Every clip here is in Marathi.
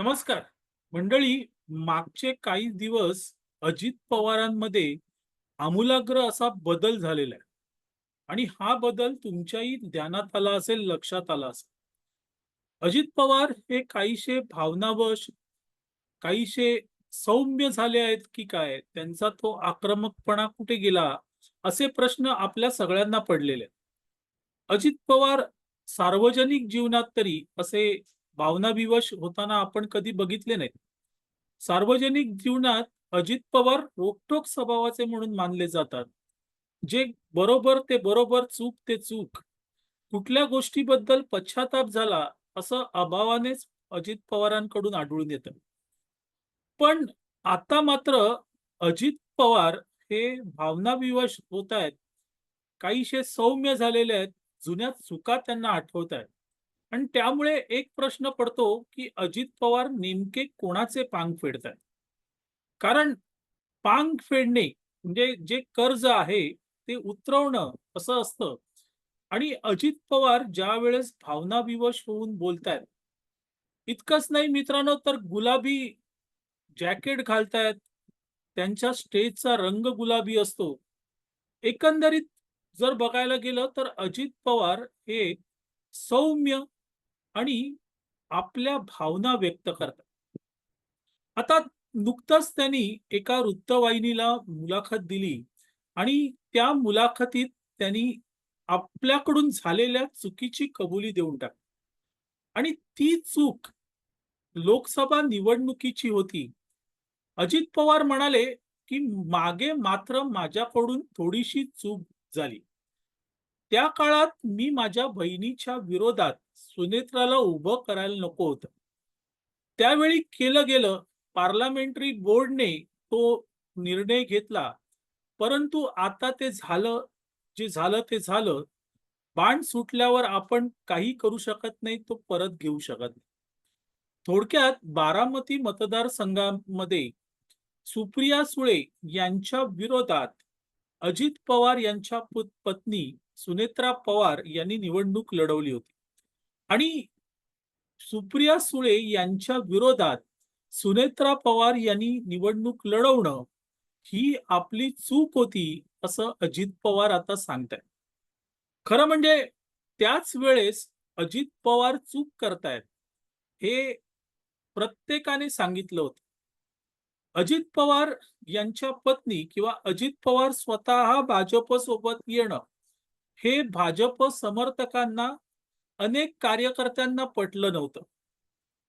नमस्कार. मंडळी मागचे काही दिवस अजित पवारांमध्ये आमूलाग्र असा बदल झालेला आहे. आणि हा बदल तुमच्याही ध्यानात आला असेल लक्षात आला असेल. अजित पवार हे काहीशे भावनावश काहीशे सौम्य झाले आहेत की काय? त्यांचा तो आक्रमकपणा कुठे गेला? असे प्रश्न आपल्या सगळ्यांना पडलेले आहेत. अजित पवार सार्वजनिक जीवनात तरी असे भावनाविवश होताना आपण कधी बघितले नाहीत सार्वजनिक जीवनात अजित पवार रोखोक स्वभावाचे म्हणून मानले जातात. जे बरोबर ते बरोबर चूक ते चूक. कुठल्या गोष्टीबद्दल पश्चाताप झाला असं अभावानेच अजित पवारांकडून आढळून येत. पण आता मात्र अजित पवार हे भावनाविवश होत आहेत. काहीशे सौम्य झालेले आहेत. जुन्या चुका त्यांना आठवत आहेत. आणि त्यामुळे एक प्रश्न पडतो की अजित पवार नेमके कोणाचे पांग फेडतायत कारण पांग फेडणे म्हणजे जे कर्ज आहे ते उतरवणं असं असतं. आणि अजित पवार ज्या वेळेस भावनाविवश होऊन बोलतायत इतकंच नाही मित्रांनो तर गुलाबी जॅकेट घालतायत. त्यांच्या स्टेजचा रंग गुलाबी असतो. एकंदरीत जर बघायला गेलं तर अजित पवार हे सौम्य आणि आपल्या भावना व्यक्त करतात. आता नुकतंच त्यांनी एका वृत्तवाहिनीला मुलाखत दिली आणि त्या मुलाखतीत त्यांनी आपल्याकडून झालेल्या चुकीची कबुली देऊन टाकली. आणि ती चूक लोकसभा निवडणुकीची होती. अजित पवार म्हणाले की मागे मात्र माझ्याकडून थोडीशी चूक झाली. त्या काळात मी माझ्या बहिणीच्या विरोधात सुनेत्राला उभं करायला नको होतं. त्यावेळी केलं गेलं. पार्लमेंटरी बोर्डने तो निर्णय घेतला. परंतु आता ते झालं जे झालं ते झालं. बाण सुटल्यावर आपण काही करू शकत नाही तो परत घेऊ शकत नाही. थोडक्यात बारामती मतदारसंघामध्ये सुप्रिया सुळे यांच्या विरोधात अजित पवार यांच्या पत्नी सुनेत्रा पवार यांनी निवडणूक लढवली होती. आणि सुप्रिया सुळे यांच्या विरोधात सुनेत्रा पवार यांनी निवडणूक लढवणं ही आपली चूक होती असं अजित पवार आता सांगतायत. खरं म्हणजे त्याच वेळेस अजित पवार चूक करतायत हे प्रत्येकाने सांगितलं होतं. अजित पवार यांच्या पत्नी किंवा अजित पवार स्वतः भाजप सोबत येणं हे भाजप समर्थकांना अनेक कार्यकर्त्यांना पटलं नव्हतं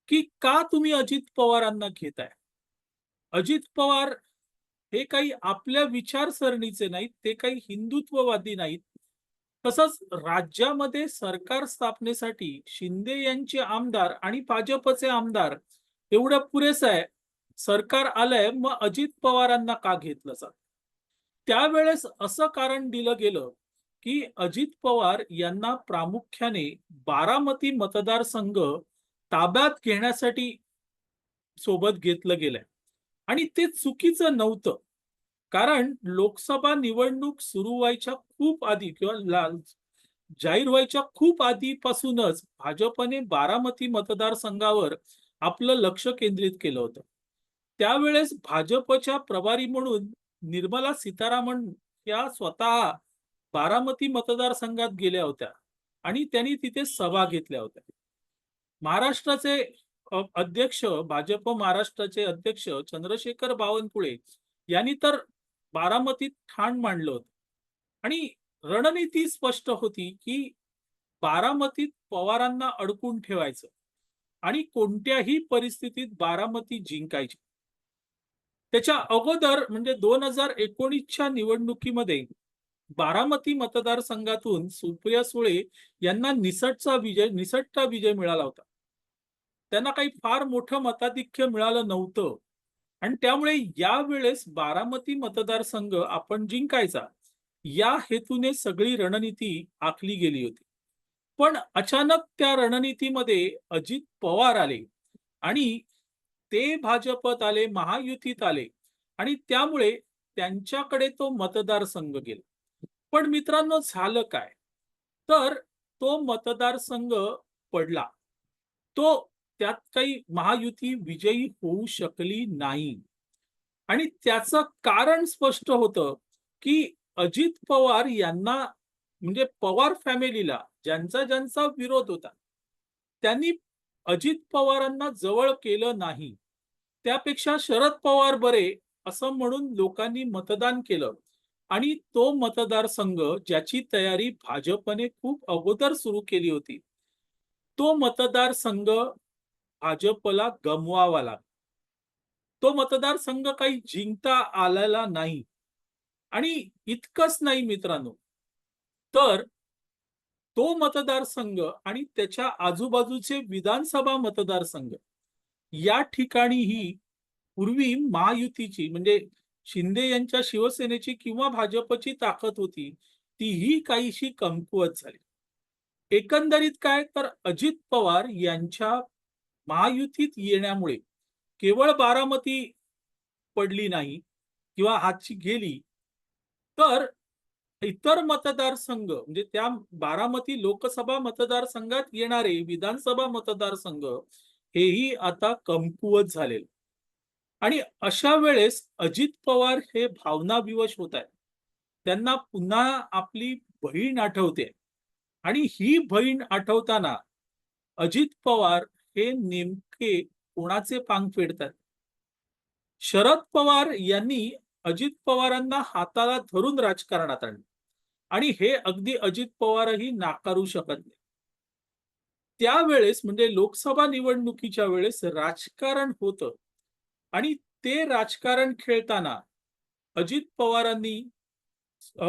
की का तुम्ही अजित पवारांना घेताय? अजित पवार हे काही आपल्या विचारसरणीचे नाहीत ते काही हिंदुत्ववादी नाहीत. तसंच राज्यामध्ये सरकार स्थापनेसाठी शिंदे यांचे आमदार आणि भाजपचे आमदार एवढं पुरेसं आहे सरकार आलंय मग अजित पवारांना का घेतलं जात? त्यावेळेस असं कारण दिलं गेलं की अजित पवार यांना प्रामुख्याने बारामती मतदारसंघ ताब्यात घेण्यासाठी सोबत घेतलं गेलंय. आणि ते चुकीचं नव्हतं. कारण लोकसभा निवडणूक सुरू व्हायच्या खूप आधी किंवा जाहीर व्हायच्या खूप आधीपासूनच भाजपने बारामती मतदारसंघावर आपलं लक्ष केंद्रित केलं होतं. त्यावेळेस भाजपच्या प्रभारी म्हणून निर्मला सीतारामन या स्वतः बारामती मतदारसंघात गेल्या होत्या आणि त्यांनी तिथे सभा घेतल्या होत्या. महाराष्ट्राचे अध्यक्ष भाजप महाराष्ट्राचे अध्यक्ष चंद्रशेखर बावनकुळे यांनी तर बारामतीत ठाण मांडलं होतं. आणि रणनीती स्पष्ट होती की बारामतीत पवारांना अडकून ठेवायचं आणि कोणत्याही परिस्थितीत बारामती जिंकायची. त्याच्या अगोदर म्हणजे दोन हजार एकोणीसच्या निवडणुकीमध्ये बारामती मतदारसंघातून सुप्रिया सुळे यांना निसटचा विजय निसटता विजय मिळाला होता. त्यांना काही फार मोठं मताधिक्य मिळालं नव्हतं. आणि त्यामुळे यावेळेस बारामती मतदारसंघ आपण जिंकायचा या हेतूने सगळी रणनीती आखली गेली होती. पण अचानक त्या रणनीतीमध्ये अजित पवार आले आणि ते भाजपत आले महायुतीत आले आणि त्यामुळे त्यांच्याकडे तो मतदारसंघ गेला. पण मित्रांनो झालं काय? तर तो मतदारसंघ पडला. तो त्यात काही महायुती विजयी होऊ शकली नाही. आणि त्याचं कारण स्पष्ट होतं की अजित पवार यांना म्हणजे पवार फॅमिलीला ज्यांचा ज्यांचा विरोध होता त्यांनी अजित पवारांना जवळ केलं नाही. त्यापेक्षा शरद पवार बरे असं म्हणून लोकांनी मतदान केलं. आणि तो मतदारसंघ ज्याची तयारी भाजपने खूप अगोदर सुरू केली होती तो मतदारसंघ भाजपला गमवावा लागला. तो मतदारसंघ काही जिंकता आलेला नाही आणि इतकंच नाही मित्रांनो. तर तो मतदारसंघ आणि त्याच्या आजूबाजूचे विधानसभा मतदारसंघ या ठिकाणीही पूर्वी महायुतीची म्हणजे शिंदे यांच्या शिवसेनेची किंवा भाजपची ताकद होती तीही काहीशी कमकुवत झाली. एकंदरीत काय? तर अजित पवार यांच्या महायुतीत येण्यामुळे केवळ बारामती पडली नाही किंवा हातची गेली तर इतर मतदारसंघ म्हणजे त्या बारामती लोकसभा मतदारसंघात येणारे विधानसभा मतदारसंघ हेही आता कमकुवत झालेले. आणि अशा वेळेस अजित पवार हे भावनाविवश होत आहेत. त्यांना पुन्हा आपली बहीण आठवते. आणि ही बहीण आठवताना अजित पवार हे नेमके कोणाचे पांग फेडतात? शरद पवार यांनी अजित पवारांना हाताला धरून राजकारणात आणले. आणि हे अगदी अजित पवारही नाकारू शकत नाही. त्यावेळेस म्हणजे लोकसभा निवडणुकीच्या वेळेस राजकारण होतं. आणि ते राजकारण खेळताना अजित पवारांनी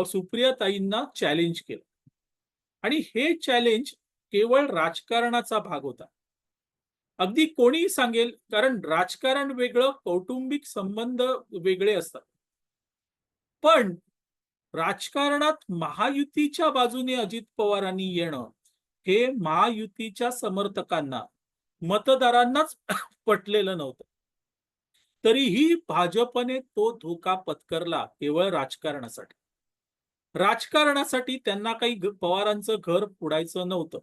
सुप्रियाताईंना चॅलेंज केलं. आणि हे चॅलेंज केवळ राजकारणाचा भाग होता. अगदी कोणी सांगेल कारण राजकारण वेगळं कौटुंबिक संबंध वेगळे असतात. पण राजकारणात महायुतीच्या बाजूने अजित पवारांनी येणं हे महायुतीच्या समर्थकांना मतदारांनाच पटलेलं नव्हतं. तरीही भाजपने तो धोका पत्करला केवळ राजकारणासाठी. राजकारणासाठी त्यांना काही पवारांचं घर फोडायचं नव्हतं.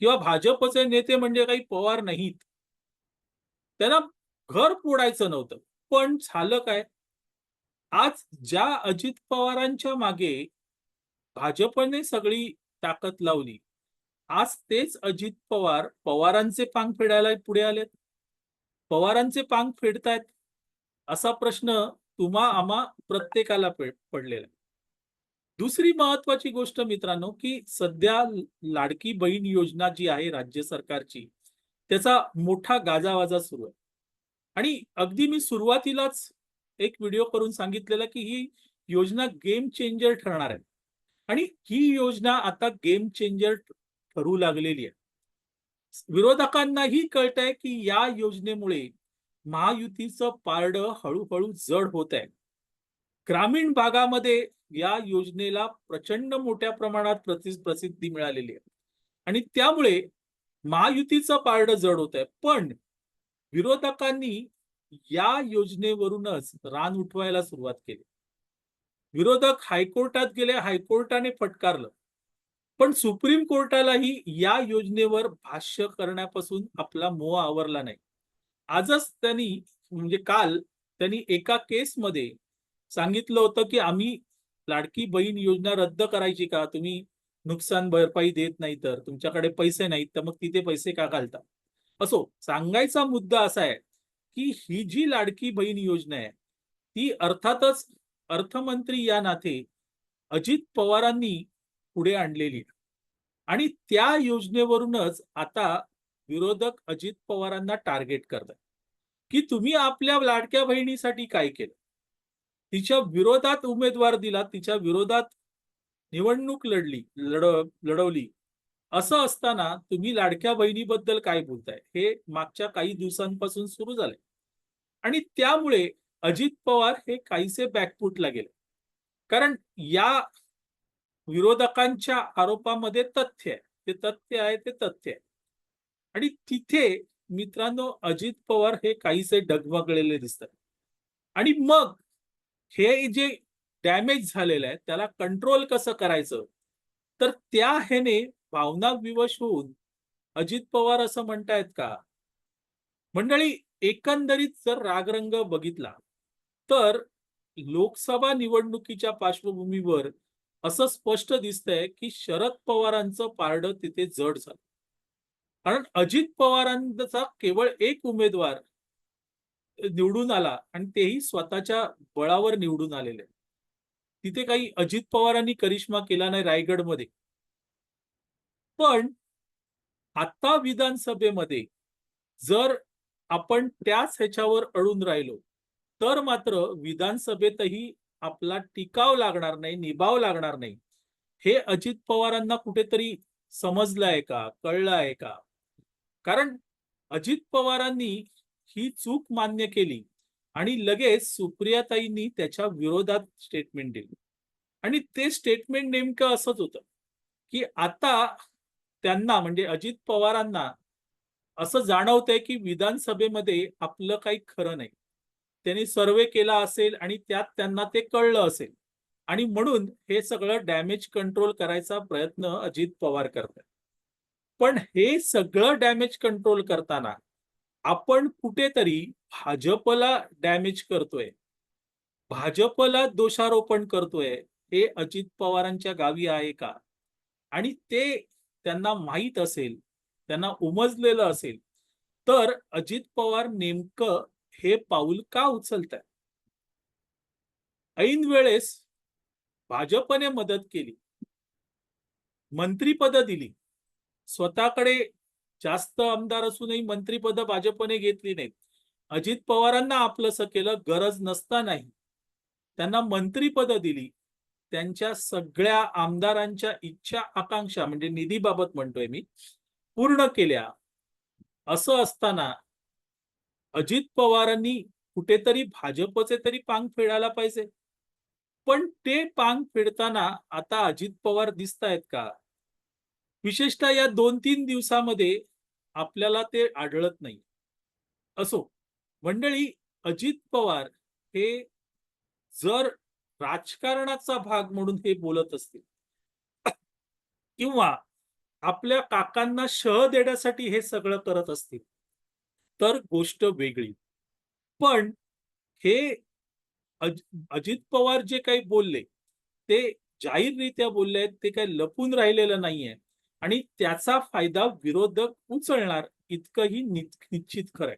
किंवा भाजपचे नेते म्हणजे काही पवार नाहीत. त्यांना घर फोडायचं नव्हतं. पण झालं काय? आज ज्या अजित पवारांच्या मागे भाजपने सगळी ताकद लावली आज तेच अजित पवार पवारांचे पांग फेडायला पुढे आलेत. पवारांचे पांग फेडतायत असा प्रश्न तुम्हा आम्हा प्रत्येकाला पडलेला दुसरी महत्वाची गोष्ट मित्रांनो की सध्या लाडकी बहीण योजना जी आहे राज्य सरकारची त्याचा मोठा गाजावाजा सुरू आहे. आणि अगदी मी सुरुवातीलाच एक व्हिडिओ करून सांगितलेला की ही योजना गेम चेंजर ठरणार आहे. आणि ही योजना आता गेम चेंजर ठरू लागलेली आहे. विरोधकांनाही कळतंय की या योजनेमुळे महायुतीचं पारड हळूहळू जड होत आहे ग्रामीण भागामध्ये या योजनेला प्रचंड मोठ्या प्रमाणात प्रसिद्धी मिळालेली आहे. आणि त्यामुळे महायुतीचं पारड जड होत आहे पण विरोधकांनी या योजनेवरूनच रान उठवायला सुरुवात केली. विरोधक हायकोर्टात गेले हायकोर्टाने फटकारलं. पण सुप्रीम कोर्टालाही या योजनेवर भाष्य करण्यापासून आपला मोह आवरला नाही. आजच त्यांनी म्हणजे काल त्यांनी एका केसमध्ये सांगितलं होतं की आम्ही लाडकी बहीण योजना रद्द करायची का? तुम्ही नुकसान भरपाई देत नाही तर तुमच्याकडे पैसे नाहीत तर मग तिथे पैसे का घालता? असो सांगायचा मुद्दा असा आहे की ही जी लाडकी बहीण योजना आहे ती अर्थातच अर्थमंत्री या नाते अजित पवारांनी पुढे आणलेली आणि त्या योजनेवरूनच आता विरोधक अजित पवारांना टार्गेट करतात. की तुम्ही आपल्या लाडक्या बहिणीसाठी काय केलं? तिच्या विरोधात उमेदवार दिला तिच्या विरोधात निवडणूक लढली लढ लढवली. असं असताना तुम्ही लाडक्या बहिणीबद्दल काय बोलताय? हे मागच्या काही दिवसांपासून सुरू झालंय. आणि त्यामुळे अजित पवार हे काहीसे बॅकफुटला गेले. कारण या विरोधकांच्या आरोपामध्ये तथ्य आहे. ते तथ्य आहे ते तथ्य आहे. आणि तिथे मित्रांनो अजित पवार हे काहीसे डगमगलेले दिसतात. आणि मग हे जे डॅमेज झालेलं आहे त्याला कंट्रोल कसं करायचं? तर त्या ह्याने भावना विवश होऊन अजित पवार असं म्हणतायत का? मंडळी एकंदरीत जर रागरंग बघितला तर लोकसभा निवडणुकीच्या पार्श्वभूमीवर असं स्पष्ट दिसतंय की शरद पवारांचं पारडं तिथे जड झालं. कारण अजित पवारांचा केवळ एक उमेदवार निवडून आला आणि तेही स्वतःच्या बळावर निवडून आलेले तिथे काही अजित पवारांनी करिश्मा केला नाही रायगडमध्ये. पण आता विधानसभेमध्ये जर आपण त्याच ह्याच्यावर अडून राहिलो तर मात्र विधानसभेतही आपला टिकाव लागणार नाही निभाव लागणार नाही. हे अजित पवारांना कुठेतरी समजलं आहे का कळलं आहे का? कारण अजित पवारांनी ही चूक मान्य केली आणि लगेच सुप्रियाताईंनी त्याच्या विरोधात स्टेटमेंट दिली. आणि ते स्टेटमेंट नेमकं असंच होतं की आता त्यांना म्हणजे अजित पवारांना असं जाणवतंय की विधानसभेमध्ये आपलं काही खरं नाही. त्यांनी सर्वे केला असेल आणि त्यात त्यांना ते कळलं असेल. आणि म्हणून हे सगळं डॅमेज कंट्रोल करायचा प्रयत्न अजित पवार करतात. पण हे सगळं डॅमेज कंट्रोल करताना आपण कुठेतरी भाजपला डॅमेज करतोय. भाजपला दोषारोपण करतोय हे अजित पवारांच्या गावी आहे का? आणि ते त्यांना माहीत असेल त्यांना उमजलेलं असेल. तर अजित पवार नेमकं हे पाऊल का उचलत ऐन वेळेस भाजपने मदत केली. मंत्रीपद दिली. स्वतःकडे जास्त आमदार असूनही मंत्रीपद भाजपने घेतली नाहीत. अजित पवारांना आपलंसं केलं गरज नसतानाही त्यांना मंत्रीपद दिली. त्यांच्या सगळ्या आमदारांच्या इच्छा आकांक्षा म्हणजे निधीबाबत म्हणतोय मी पूर्ण केल्या. असं असताना अजित पवारांनी कुठेतरी भाजपचे तरी पांग फेडायला पाहिजे. पण ते पांग फेडताना आता अजित पवार दिसत आहेत का? विशेषतः या दोन तीन दिवसामध्ये आपल्याला ते आढळत नाही. असो मंडळी अजित पवार हे जर राजकारणाचा भाग म्हणून हे बोलत असतील किंवा आपल्या काकांना शह देण्यासाठी हे सगळं करत असतील तर गोष्ट वेगळी. पण हे अज अजित पवार जे काही बोलले ते जाहीररित्या बोलले आहेत ते काही लपून राहिलेलं नाहीये. आणि त्याचा फायदा विरोधक उचलणार इतकंही निश्चित खरंय.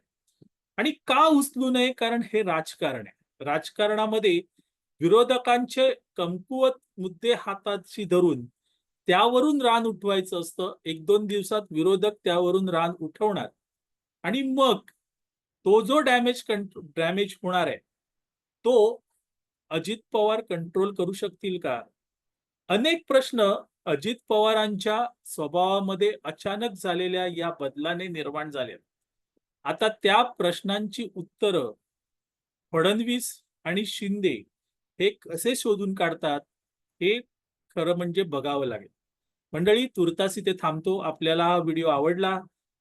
आणि का उचलू नये? कारण हे राजकारण आहे. राजकारणामध्ये विरोधकांचे कमकुवत मुद्दे हाताशी धरून त्यावरून रान उठवायचं असतं. एक दोन दिवसात विरोधक त्यावरून रान उठवणार. आणि मग तो जो डॅमेज डॅमेज होणार आहे तो अजित पवार कंट्रोल करू शकतील का? अनेक प्रश्न अजित पवारांच्या स्वभावामध्ये अचानक झालेल्या या बदलाने निर्माण झाले आता त्या प्रश्नांची उत्तरं फडणवीस आणि शिंदे हे कसे शोधून काढतात हे खरं म्हणजे बघावं लागेल. मंडळी तुर्तास इथे थांबतो. आपल्याला हा व्हिडिओ आवडला